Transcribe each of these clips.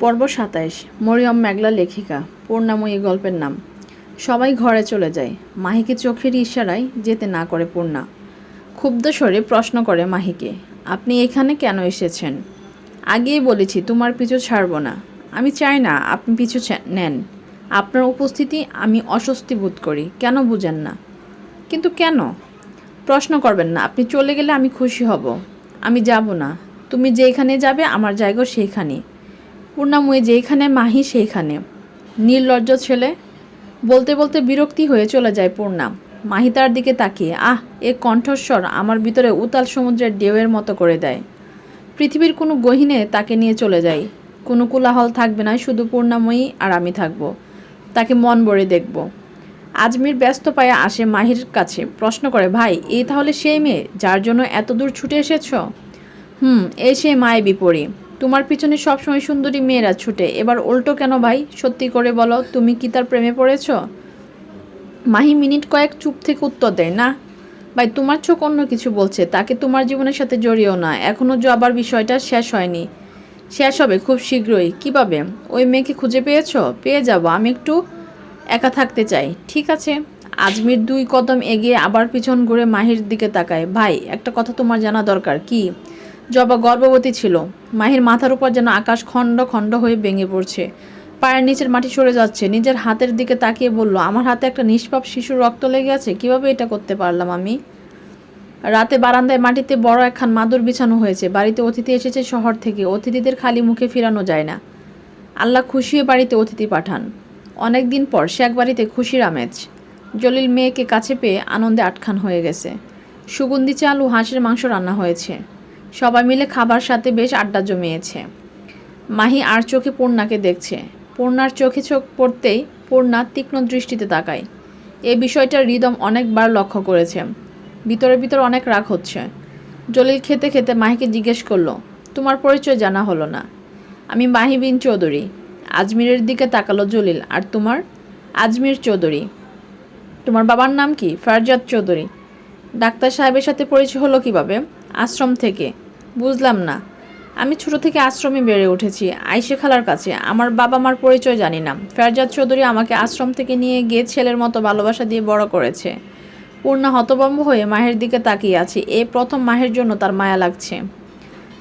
পর্ব সাতাইশ, মরিয়ম মেঘলা লেখিকা, পূর্ণাময়ী গল্পের নাম। সবাই ঘরে চলে যায়। মাহিকে চোখের ইশারায় যেতে না করে পূর্ণা। ক্ষুব্ধ স্বরে প্রশ্ন করে মাহিকে, আপনি এখানে কেন এসেছেন? আগেই বলেছি, তোমার পিছু ছাড়বো না। আমি চাই না আপনি পিছু নেন। আপনার উপস্থিতি আমি অস্বস্তি বোধ করি। কেন বুঝেন না? কিন্তু কেন? প্রশ্ন করবেন না, আপনি চলে গেলে আমি খুশি হব। আমি যাব না। তুমি যেখানে যাবে, আমার জায়গা সেইখানে পূর্ণাময়ী যেইখানে, মাহি সেইখানে। নির্লজ্জ ছেলে, বলতে বলতে বিরক্তি হয়ে চলে যায় পূর্ণা। মাহি তার দিকে তাকিয়ে, আহ, এ কণ্ঠস্বর আমার ভিতরে উতাল সমুদ্রের ঢেউয়ের মতো করে দেয়। পৃথিবীর কোনো গহিনে তাকে নিয়ে চলে যাই। কোনো কোলাহল থাকবে না, শুধু পূর্ণাময়ী আর আমি থাকব। তাকে মন ভরে দেখব। আজমির ব্যস্ত পায়ে আসে মাহির কাছে, প্রশ্ন করে, ভাই এই তাহলে সেই মেয়ে যার জন্য এত দূর ছুটে এসেছ? হুম এই সেই মায়ে বিপরী তোমার পিছনে সবসময় সুন্দরী মেয়েরা ছুটে। এবার উল্টো কেন ভাই? সত্যি করে বলো, তুমি কি তার প্রেমে পড়েছ? মাহি মিনিট কয়েক চুপ থেকে উত্তর দেয়, না। ভাই, তোমার চোখ অন্য কিছু বলছে। তাকে তোমার জীবনের সাথে জড়িয়েও না। এখনও যে আবার বিষয়টা শেষ হয়নি। শেষ হবে খুব শীঘ্রই। কীভাবে ওই মেয়েকে খুঁজে পেয়েছ? পেয়ে যাব। আমি একটু একা থাকতে চাই। ঠিক আছে। আজমির দুই কদম এগিয়ে আবার পিছন ঘুরে মাহির দিকে তাকায়। ভাই, একটা কথা তোমার জানা দরকার। কি? জবা গর্ভবতী ছিল। মাহির মাথার উপর যেন আকাশ খণ্ড খণ্ড হয়ে ভেঙে পড়ছে। পায়ের নিচের মাটি সরে যাচ্ছে। নিজের হাতের দিকে তাকিয়ে বলল, আমার হাতে একটা নিষ্পাপ শিশুর রক্ত লেগে আছে, কীভাবে এটা করতে পারলাম আমি? রাতে বারান্দায় মাটিতে বড় একখান মাদুর বিছানো হয়েছে। বাড়িতে অতিথি এসেছে শহর থেকে। অতিথিদের খালি মুখে ফিরানো যায় না। আল্লাহ খুশি হয়ে বাড়িতে অতিথি পাঠান। অনেক দিন পর শেখ বাড়িতে খুশির আমেজ। জলিল মেয়েকে কাছে পেয়ে আনন্দে আটখান হয়ে গেছে। সুগন্ধি চাল ও হাঁসের মাংস রান্না হয়েছে। সবাই মিলে খাবার সাথে বেশ আড্ডা জমিয়েছে। মাহি আর চোখে পূর্ণাকে দেখছে। পূর্ণার চোখে চোখ পড়তেই পূর্ণা তীক্ষ্ণ দৃষ্টিতে তাকায়। এ বিষয়টা হৃদম অনেকবার লক্ষ্য করেছে। ভিতরে ভিতরে অনেক রাগ হচ্ছে। জলিল খেতে খেতে মাহিকে জিজ্ঞেস করল, তোমার পরিচয় জানা হলো না। আমি মাহি বিন চৌধুরী। আজমিরের দিকে তাকালো জলিল। আর তোমার? আজমির চৌধুরী। তোমার বাবার নাম কি? ফারজাদ চৌধুরী। ডাক্তার সাহেবের সাথে পরিচয় হলো কীভাবে? আশ্রম থেকে। বুঝলাম না। আমি ছোট থেকে আশ্রমে বেড়ে উঠেছি, আইসে খালার কাছে। আমার বাবা মার পরিচয় জানি না। ফেরজাদ চৌধুরী আমাকে আশ্রম থেকে নিয়ে গিয়ে ছেলের মতো ভালোবাসা দিয়ে বড় করেছে। পূর্ণা হতভম্ব হয়ে মাহের দিকে তাকিয়ে আছে। এ প্রথম মাহের জন্য তার মায়া লাগছে।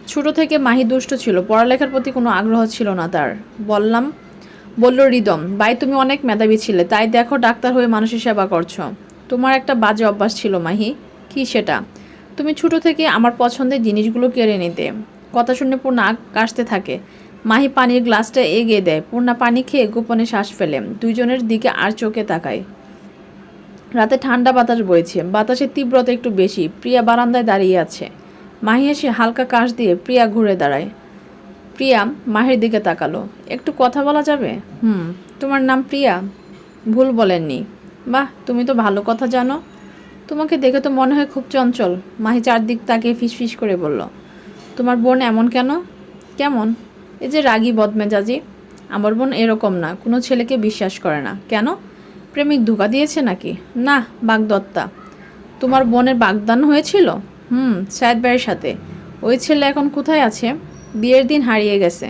ছোট থেকে মাহি দুষ্ট ছিল। পড়ালেখার প্রতি কোনো আগ্রহ ছিল না তার। বললাম, বলল, রিদম, ভাই, তুমি অনেক মেধাবী ছিলে। তাই দেখো, ডাক্তার হয়ে মানুষের সেবা করছ। তোমার একটা বাজে অভ্যাস ছিল মাহি। কি সেটা? তুমি ছোট থেকে আমার পছন্দের জিনিসগুলো কেড়ে নিতে। কথা শুনে পূর্ণা কাশতে থাকে। মাহি পানির গ্লাসটা এগিয়ে দেয়। পূর্ণা পানি খেয়ে গোপনে শ্বাস ফেলে। দুইজনের দিকে আর চোখে তাকায়। রাতে ঠান্ডা বাতাস বইছে। বাতাসের তীব্রতা একটু বেশি। প্রিয়া বারান্দায় দাঁড়িয়ে আছে। মাহি এসে হালকা কাশ দিয়ে প্রিয়া ঘুরে দাঁড়ায়। প্রিয়া মাহির দিকে তাকালো। একটু কথা বলা যাবে? হুম, তোমার নাম প্রিয়া? ভুল বলেননি। বাহ, তুমি তো ভালো কথা জানো। তোমাকে দেখে তো মনে হয় খুব চঞ্চল। মাহি চারদিক তাকিয়ে ফিসফিস করে বলল, তোমার বোন এমন কেন? কেমন? এই যে রাগী বদমেজাজি। আমার বোন এরকম না, কোনো ছেলেকে বিশ্বাস করে না। কেন? প্রেমিক ধোকা দিয়েছে নাকি? না, বাগদত্তা। তোমার বোনের বাগদান হয়েছিল? হুম, সায়দ ভাইয়ের সাথে। ওই ছেলে এখন কোথায় আছে? বিয়ের দিন হারিয়ে গেছে।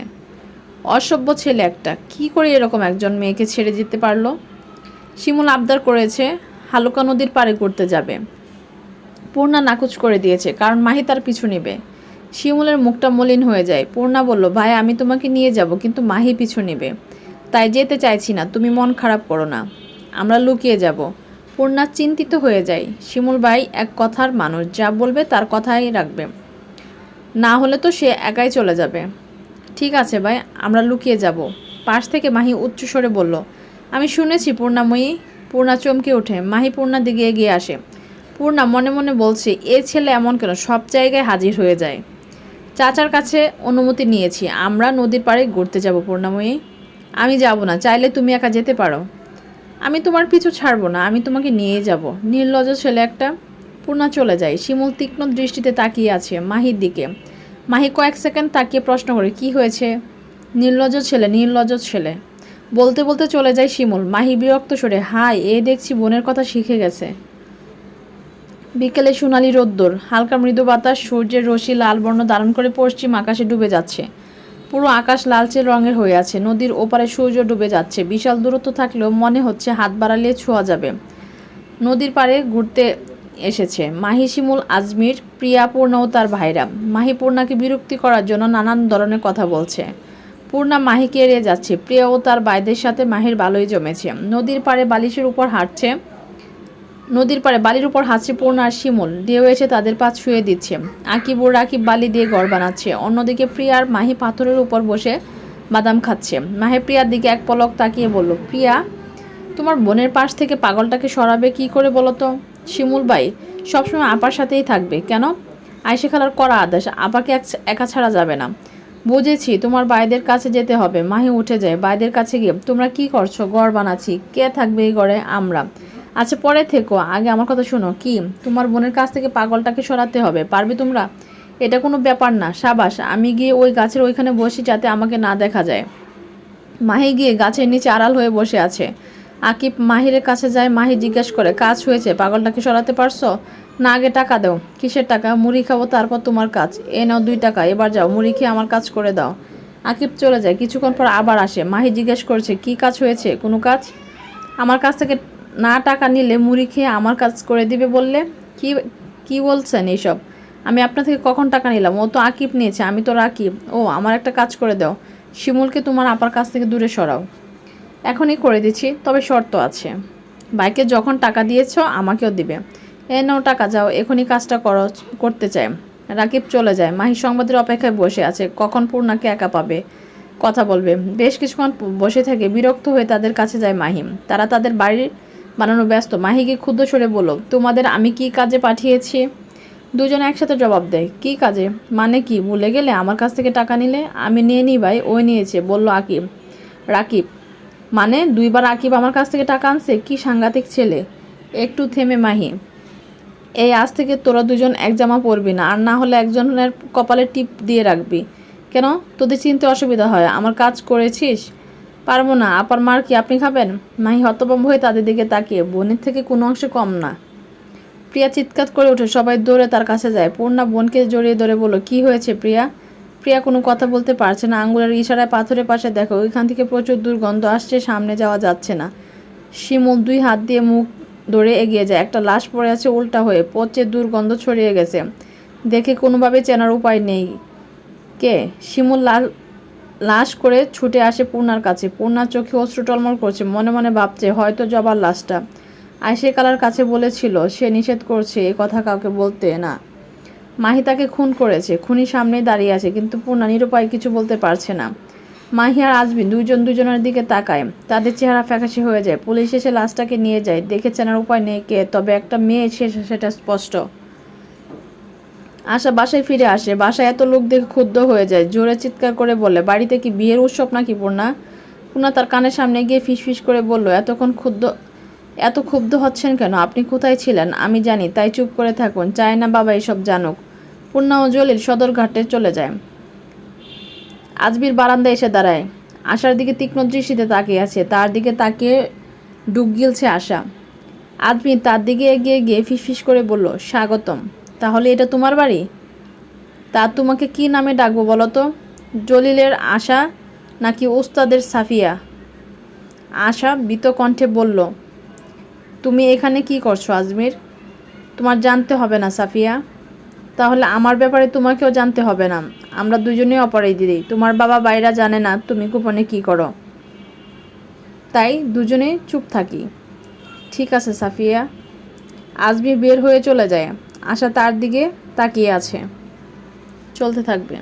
অসভ্য ছেলে একটা। কি করে এরকম একজন মেয়েকে ছেড়ে যেতে পারল? শিমুল আবদার করেছে হালুকা নদীর পাড়ে ঘুরতে যাবে। পূর্ণা নাকুচ করে দিয়েছে, কারণ মাহি তার পিছু নেবে। শিমুলের মুখটা মলিন হয়ে যায়। পূর্ণা বলল, ভাই, আমি তোমাকে নিয়ে যাব, কিন্তু মাহি পিছু নেবে। তাই যেতে চাইছি না, তুমি মন খারাপ করো না। আমরা লুকিয়ে যাব। পূর্ণা চিন্তিত হয়ে যায়। শিমুল ভাই এক কথার মানুষ, যা বলবে তার কথাই রাখবে। না হলে তো সে একাই চলে যাবে। ঠিক আছে ভাই, আমরা লুকিয়ে যাব। পাশ থেকে মাহি উচ্চস্বরে বলল, আমি শুনেছি পূর্ণাময়ী পূর্ণা চমকে ওঠে। মাহি পূর্ণার দিকে এগিয়ে আসে। পূর্ণা মনে মনে বলছে, এ ছেলে এমন কেন? সব জায়গায় হাজির হয়ে যায়। চাচার কাছে অনুমতি নিয়েছি। আমরা নদীর পাড়ে ঘুরতে যাব, পূর্ণাময়ী। আমি যাব না, চাইলে তুমি একা যেতে পারো। আমি তোমার পিছু ছাড়বো না, আমি তোমাকে নিয়ে যাব। নির্লজ্জ ছেলে একটা। পূর্ণা চলে যায়। শিমুল তীক্ষ্ণ দৃষ্টিতে তাকিয়ে আছে মাহির দিকে। মাহি কয়েক সেকেন্ড তাকিয়ে প্রশ্ন করে, কি হয়েছে? নির্লজ্জ ছেলে নির্লজ্জ ছেলে। বলতে বলতে চলে যায় শিমুল। মাহি বিরক্ত সরে হাই, এ দেখছি বোনের কথা শিখে গেছে। বিকেলে সোনালি রোদ্দুর, হালকা মৃদু বাতাস, সূর্যের রশি লাল বর্ণ ধারণ করে পশ্চিম আকাশে ডুবে যাচ্ছে। পুরো আকাশ লালচে রঙের হয়ে আছে, নদীর ওপারে সূর্য ডুবে যাচ্ছে। বিশাল দূরত্ব থাকলেও মনে হচ্ছে হাত বাড়ালে ছোঁয়া যাবে। নদীর পাড়ে ঘুরতে এসেছে মাহি শিমুল আজমির প্রিয়া পূর্ণা ও তার ভাইরা। মাহি পূর্ণাকে বিরক্তি করার জন্য নানান ধরনের কথা বলছে। পূর্ণা মাহিকে এড়িয়ে যাচ্ছে। প্রিয়া ও তার ভাইদের সাথে মাহির ভালোই জমেছে। নদীর পাড়ে বালিশের উপর হাঁটছে, নদীর পাড়ে বালির উপর হাসছে পূর্ণা আর শিমুল। ঢেউ এসে তাদের পা ছুঁয়ে দিচ্ছে। আকিব রাকিব বালি দিয়ে ঘর বানাচ্ছে। অন্যদিকে প্রিয়ার মাহি পাথরের উপর বসে বাদাম খাচ্ছে। মাহে প্রিয়ার দিকে এক পলক তাকিয়ে বলল, প্রিয়া, তোমার বোনের পাশ থেকে পাগলটাকে সরাবে কি করে বলো তো? শিমুল, ভাই, সবসময় আপার সাথেই থাকবে। কেন? আয়সে খালার করা আদেশ। আপাকে একা ছাড়া যাবে না। বুঝেছি, তোমার বাইদের কাছে যেতে হবে। মাহি উঠে যায় বাইদের কাছে গিয়ে, তোমরা কি করছ? গড় বানাচ্ছি। কে থাকবে এই ঘরে? আমরা। আচ্ছা পরে থেকো। আগে আমার কথা শোনো। কি? তোমার বোনের কাছ থেকে পাগলটাকে সরাতে হবে। পারবে তোমরা? এটা কোনো ব্যাপার না, সাবাস। আমি গিয়ে ওই গাছের ওইখানে বসি যাতে আমাকে না দেখা যায়। মাহি গিয়ে গাছের নিচে আড়াল হয়ে বসে আছে। আকিব মাহিরের কাছে যায়। মাহি জিজ্ঞেস করে, কাজ হয়েছে? পাগলটাকে সরাতে পারছ? না আগে টাকা দাও, কিসের টাকা? মুড়ি খাব, তারপর তোমার কাজ। এ নাও দুই টাকা, এবার যাও, মুড়ি খেয়ে আমার কাজ করে দাও। আকিব চলে যায়, কিছুক্ষণ পর আবার আসে। মাহি জিজ্ঞেস করছে, কি কাজ হয়েছে? কোনো কাজ? আমার কাছ থেকে না টাকা নিলে মুড়ি খেয়ে আমার কাজ করে দিবে বললে? কি কি বলছেন এইসব আমি আপনার থেকে কখন টাকা নিলাম? ও তো আকিব নিয়েছে, আমি তো রাকিব। ও, আমার একটা কাজ করে দাও। শিমুলকে তোমার আপার কাছ থেকে দূরে সরাও। এখনই করে দিচ্ছি, তবে শর্ত আছে। বাইকে যখন টাকা দিয়েছ, আমাকেও দিবে। এ নাও টাকা, যাও, এখনই কাজটা করো, করতে চায় রাকিব চলে যায়। মাহি সংবাদের অপেক্ষায় বসে আছে। কখন পূর্ণাকে একা পাবে? কথা বলবে। বেশ কিছুক্ষণ বসে থেকে। বিরক্ত হয়ে তাদের কাছে যায় মাহিম তারা তাদের বাড়ির বানানো ব্যস্ত। মাহিকে ক্ষুদ্র সরে বলল, তোমাদের আমি কি কাজে পাঠিয়েছি? দুজনে একসাথে জবাব দেয়, কি কাজে? মানে কি? ভুলে গেলে আমার কাছ থেকে টাকা নিলে? আমি নিয়ে নিই ভাই, ওই নিয়েছে, বলল আকিব। রাকিব মানে? দুইবার আকিব আমার কাছ থেকে টাকা আনছে? কি সাংঘাতিক ছেলে? একটু থেমে মাহি এই আজ থেকে তোরা দুজন এক জামা পরবি না, আর না হলে একজনের কপালে টিপ দিয়ে রাখবি। কেন? তোদের চিনতে অসুবিধা হয়। আমার কাজ করেছিস? পারব না। আপার মার কি আপনি খাবেন? মাহি হতভম্ব হয়ে তাদের দিকে তাকিয়ে। বোনের থেকে কোনো অংশে কম না। প্রিয়া চিৎকার করে ওঠে। সবাই দৌড়ে তার কাছে যায়। পূর্ণা বোনকে জড়িয়ে ধরে বলল, কি হয়েছে প্রিয়া? প্রিয়া কোনো কথা বলতে পারছে না। আঙ্গুলের ইশারায় পাথরের পাশে দেখো, ওইখান থেকে প্রচুর দুর্গন্ধ আসছে, সামনে যাওয়া যাচ্ছে না। শিমুল দুই হাত দিয়ে মুখ ধরে এগিয়ে যায়। একটা লাশ পড়ে আছে উল্টা হয়ে, পচে দুর্গন্ধ ছড়িয়ে গেছে। দেখে কোনোভাবে চেনার উপায় নেই। কে? শিমুল লাল লাশ করে ছুটে আসে পূর্ণার কাছে। পূর্ণার চোখে অশ্রু টলমল করছে, মনে মনে ভাবছে, হয়তো জবার লাশটা। আয়সে কালার কাছে বলেছিল, সে নিষেধ করছে, এ কথা কাউকে বলতে না। মাহি তাকে খুন করেছে, খুনি সামনেই দাঁড়িয়ে আছে, কিন্তু পূর্ণা নিরুপায় কিছু বলতে পারছে না। মাহি আর আজমিন দুইজন দুজনের দিকে তাকায়। তাদের চেহারা ফ্যাকাশে হয়ে যায়। পুলিশ এসে লাশটাকে নিয়ে যায়। দেখে চেনার উপায় নেই কে, তবে একটা মেয়ে সে সেটা স্পষ্ট। আশা বাসায় ফিরে আসে। বাসায় এত লোক দেখে ক্ষুব্ধ হয়ে যায়। জোরে চিৎকার করে বলে, বাড়িতে কি বিয়ের উৎসব নাকি, পূর্ণা? পূর্ণা তার কানের সামনে গিয়ে ফিসফিস করে বলল, এতক্ষণ ক্ষুব্ধ, এত ক্ষুব্ধ হচ্ছেন কেন? আপনি কোথায় ছিলেন? আমি জানি, তাই চুপ করে থাকুন। চায় না বাবা এসব জানুক। পূর্ণা ও জলিল সদরঘাটে চলে যায়। আজমির বারান্দায় এসে দাঁড়ায়। আশার দিকে তীক্ষ্ণ দৃষ্টিতে তাকিয়ে আছে। তার দিকে তাকিয়ে ডুব গিলছে আশা। আজমির তার দিকে এগিয়ে গিয়ে ফিসফিস করে বলল, স্বাগতম। তাহলে এটা তোমার বাড়ি? তা তোমাকে কি নামে ডাকবো বলো তো? জলিলের আশা নাকি ওস্তাদের সাফিয়া? আশা বিত কণ্ঠে বলল, তুমি এখানে কি করছ আজমির? তোমার জানতে হবে না সাফিয়া। তাহলে আমার ব্যাপারে তোমাকেও জানতে হবে না। আমরা দুজনেই অপরাই দিদি তোমার বাবা বাইরা জানে না তুমি গোপনে কি করো। তাই দুজনেই চুপ থাকি। ঠিক আছে, সাফিয়া। আজবি বের হয়ে চলে যায়। আশা তার দিকে তাকিয়ে আছে। চলতে থাকবে।